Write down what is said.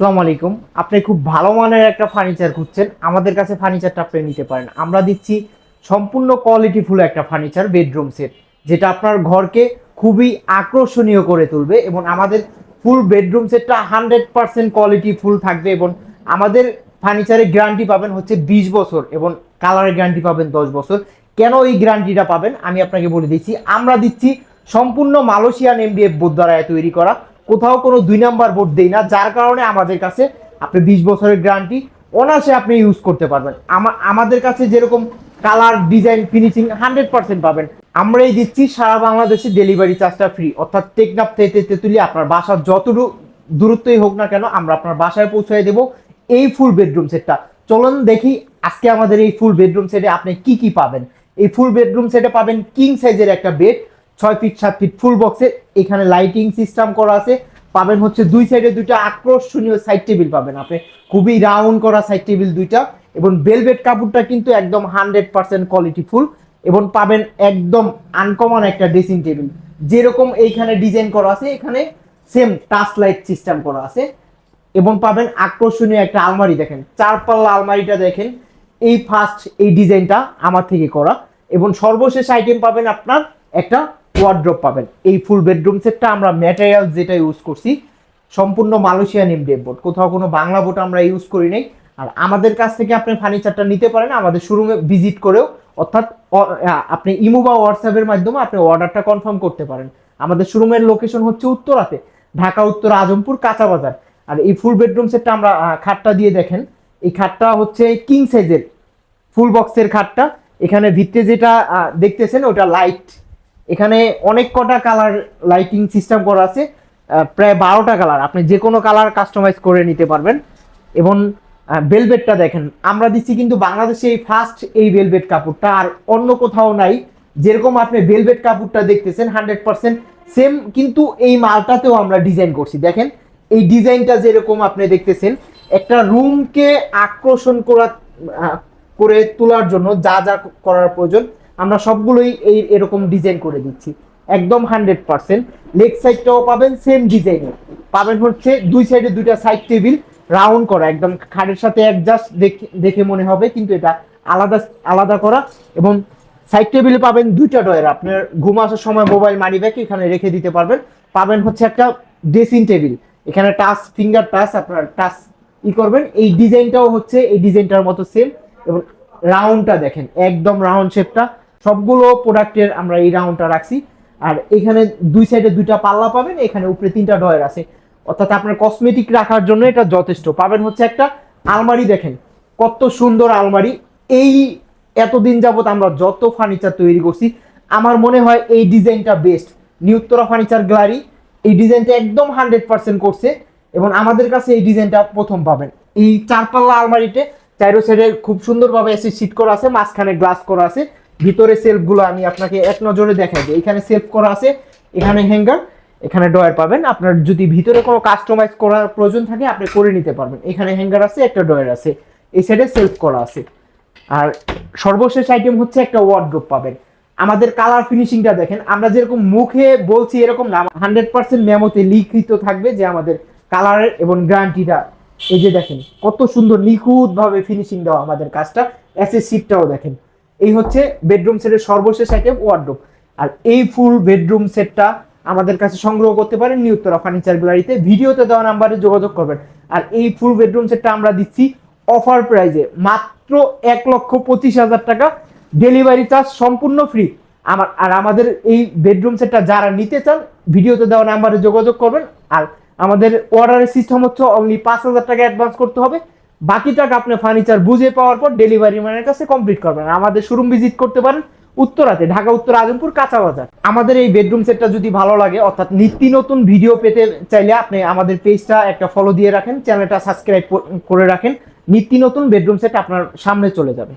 আসসালামু আলাইকুম। আপনি খুব ভালো মানের একটা ফার্নিচার খুঁজছেন। আমাদের কাছে ফার্নিচারটা আপনি নিতে পারেন। আমরা দিচ্ছি সম্পূর্ণ কোয়ালিটিফুল একটা ফার্নিচার বেডরুম সেট যেটা আপনার ঘরকে খুবই আকর্ষণীয় করে তুলবে এবং আমাদের ফুল বেডরুম সেটটা হান্ড্রেড পার্সেন্ট কোয়ালিটি ফুল থাকবে এবং আমাদের ফার্নিচারের গ্যারান্টি পাবেন হচ্ছে বিশ বছর এবং কালারের গ্যারান্টি পাবেন দশ বছর। কেন এই গ্যারান্টিটা পাবেন? আমি আপনাকে বলে দিচ্ছি। আমরা দিচ্ছি সম্পূর্ণ মালয়েশিয়ান এমডিএফ বোর্ড দ্বারা তৈরি করা কোথাও কোনো দুই নাম্বার বোর্ড দেই না, যার কারণে আমাদের কাছে আপনি বিশ বছরের গ্যারান্টি অনায়াসে আপনি ইউজ করতে পারবেন। আমা- আমাদের কাছে যেরকম colour design finishing hundred percent পাবেন। আমরাই দিচ্ছি, সারা বাংলাদেশে ডেলিভারি চার্জটা ফ্রি অর্থাৎ টেকনাফ থেকে তেতুলি আপনার বাসার যতটুকু দূরত্বই হোক না কেন, আমরা আপনার বাসায় পৌঁছে দেব এই ফুল বেডরুম সেটটা চলুন দেখি আজকে আমাদের এই ফুল বেডরুম সেটে আপনি কি কি পাবেন। এই ফুল বেডরুম সেটে পাবেন কিং সাইজের একটা বেড ছয় ফিট সাত ফিট ফুল বক্সে এখানে লাইটিং সিস্টেম করা আছে। পাবেন হচ্ছে দুই সাইডে দুইটা আকর্ষণীয় সাইড টেবিল পাবেন আপনি। খুবই রাউন্ড করা সাইড টেবিল দুইটা এবং বেলভেট কাপড়টা কিন্তু একদম হান্ড্রেড পার্সেন্ট কোয়ালিটি ফুল এবং পাবেন একদম আনকমন একটা ড্রেসিং টেবিল যেরকম এইখানে ডিজাইন করা আছে, এখানে সেম টাচ লাইট সিস্টেম করা আছে এবং পাবেন আকর্ষণীয় একটা আলমারি দেখেন। চার পাল্লা আলমারিটা দেখেন, এই ফার্স্ট এই ডিজাইনটা আমার থেকে করা এবং সর্বশেষ আইটেম পাবেন আপনার একটা ওয়ার্ড্রপ পাবেন। এই ফুল বেডরুম সেটটা আমরা ম্যাটেরিয়াল যেটা ইউজ করছি, সম্পূর্ণ মালয়েশিয়ান এমডিএফ বোর্ড কোথাও কোনো বাংলা বোর্ড আমরা ইউজ করি নাই। আর আমাদের কাছ থেকে আপনি ফার্নিচারটা নিতে পারেন, আমাদের শোরুমে ভিজিট করেও, অর্থাৎ আপনি ইমো বা হোয়াটসঅ্যাপের মাধ্যমে আপনি অর্ডারটা কনফার্ম করতে পারেন। আমাদের শোরুমের লোকেশন হচ্ছে উত্তরাতে, ঢাকা, উত্তর, আজমপুর, কাঁচা বাজার। আর এই ফুল বেডরুম সেটটা আমরা খাটটা দিয়ে দেখেন। এই খাটটা হচ্ছে কিং সাইজের ফুল বক্সের খাটটা। এখানে ভিতরে যেটা দেখতেছেন ওটা লাইট এখানে অনেক কটা কালার লাইটিং সিস্টেম করা আছে প্রায় বারোটা কালার আপনি যে কোনো কালার কাস্টমাইজ করে নিতে পারবেন। এবং বেলভেটটা দেখেন, আমরা দিচ্ছি কিন্তু বাংলাদেশে এই ফার্স্ট এই বেলভেট কাপড়টা, আর অন্য কোথাও নাই। যেরকম আপনি বেলভেট কাপড়টা দেখতেছেন হান্ড্রেড পার্সেন্ট সেম কিন্তু এই মালটাতেও আমরা ডিজাইন করছি। দেখেন, এই ডিজাইনটা যেরকম আপনি দেখতেছেন, একটা রুমকে আকর্ষণ করা করে তোলার জন্য যা যা করার প্রয়োজন আমরা সবগুলোই এই এরকম ডিজাইন করে দিচ্ছি। একদম হান্ড্রেড পার্সেন্ট লেগ সাইডটাও পাবেন সেম ডিজাইনের পাবেন হচ্ছে দুই সাইডে দুইটা সাইড টেবিল রাউন্ড করা, একদম খাটের সাথে অ্যাডজাস্ট দেখে মনে হবে, কিন্তু এটা আলাদা আলাদা করা। এবং সাইড টেবিলে পাবেন দুইটা ডয়ের আপনার ঘুম আসার সময় মোবাইল মানি ব্যাগ এখানে রেখে দিতে পারবেন। পাবেন হচ্ছে একটা ড্রেসিং টেবিল এখানে টাচ ফিঙ্গার টাচ আপনার টাচ ই করবেন। এই ডিজাইনটাও হচ্ছে, এই ডিজাইনটার মতো সেম এবং রাউন্ডটা দেখেন, একদম রাউন্ড শেপটা সবগুলো প্রোডাক্টের আমরা এই রাউন্ডটা রাখছি। আর এখানে দুই সাইডে দুইটা পাল্লা পাবেন, এখানে উপরে তিনটা ডয়ের আছে। অর্থাৎ আপনার কসমেটিক রাখার জন্য এটা যথেষ্ট। পাবেন হচ্ছে একটা আলমারি দেখেন, কত সুন্দর আলমারি। এই এতদিন যাবত আমরা যত ফার্নিচার তৈরি করছি, আমার মনে হয় এই ডিজাইনটা বেস্ট নিউত্তরা ফার্নিচার গ্যালারি এই ডিজাইনটা একদম হান্ড্রেড পার্সেন্ট করছে এবং আমাদের কাছে এই ডিজাইনটা প্রথম পাবেন। এই চারপাল্লা আলমারিতে চাইরো সাইডে খুব সুন্দরভাবে এসে সিট করা আছে, মাঝখানে গ্লাস করা আছে। ভিতরে সেলফগুলো আমি আপনাকে এক নজরে দেখাই দিই এখানে সেলফ করা আছে, এখানে হ্যাঙ্গার, এখানে ডয়ার পাবেন। আপনার যদি ভিতরে কোনো কাস্টমাইজ করার প্রয়োজন থাকে, আপনি করে নিতে পারবেন। এখানে হ্যাঙ্গার আছে, একটা ডয়ার আছে। এই সাইডে সেলফ করা আছে। আর সর্বশেষ আইটেম হচ্ছে একটা ওয়ার্ড্রোপ পাবেন। আমাদের কালার ফিনিশিংটা দেখেন, আমরা যেরকম মুখে বলছি এরকম না হান্ড্রেড পার্সেন্ট মেমোতে লিখিত থাকবে যে আমাদের কালারের এবং গ্যারান্টিটা এই যে দেখেন, কত সুন্দর নিখুঁতভাবে ফিনিশিং দেওয়া আমাদের কাজটা। এস এস দেখেন। এই হচ্ছে বেডরুম সেটের সর্বশেষ আইটেম ওয়ার্ড্রোপ আর এই ফুল বেডরুম সেটটা আমাদের কাছে সংগ্রহ করতে পারেন নিউত্তরা ফার্নিচার গ্যালারিতে ভিডিওতে দেওয়া নাম্বারে যোগাযোগ করবেন। আর এই ফুল বেডরুম সেটটা আমরা দিচ্ছি অফার প্রাইজে মাত্র এক লক্ষ পঁচিশ হাজার টাকা। ডেলিভারি চার্জ সম্পূর্ণ ফ্রি আমার, আর আমাদের এই বেডরুম সেটটা যারা নিতে চান, ভিডিওতে দেওয়া নাম্বারে যোগাযোগ করবেন। আর আমাদের অর্ডারের সিস্টেম হচ্ছে অনলি পাঁচ হাজার টাকা অ্যাডভান্স করতে হবে। বাকি টাকা আপনি ফার্নিচার বুঝে পাওয়ার পর ডেলিভারি ম্যানের কাছে কমপ্লিট করবেন। আমাদের শোরুম ভিজিট করতে পারেন উত্তরাতে, ঢাকা, উত্তর আজমপুর, কাঁচা বাজার। আমাদের এই বেডরুম সেটটা যদি ভালো লাগে, অর্থাৎ নিত্য নতুন ভিডিও পেতে চাইলে আপনি আমাদের পেজটা একটা ফলো দিয়ে রাখেন চ্যানেলটা সাবস্ক্রাইব করে রাখেন। নিত্য নতুন বেডরুম সেট আপনার সামনে চলে যাবে।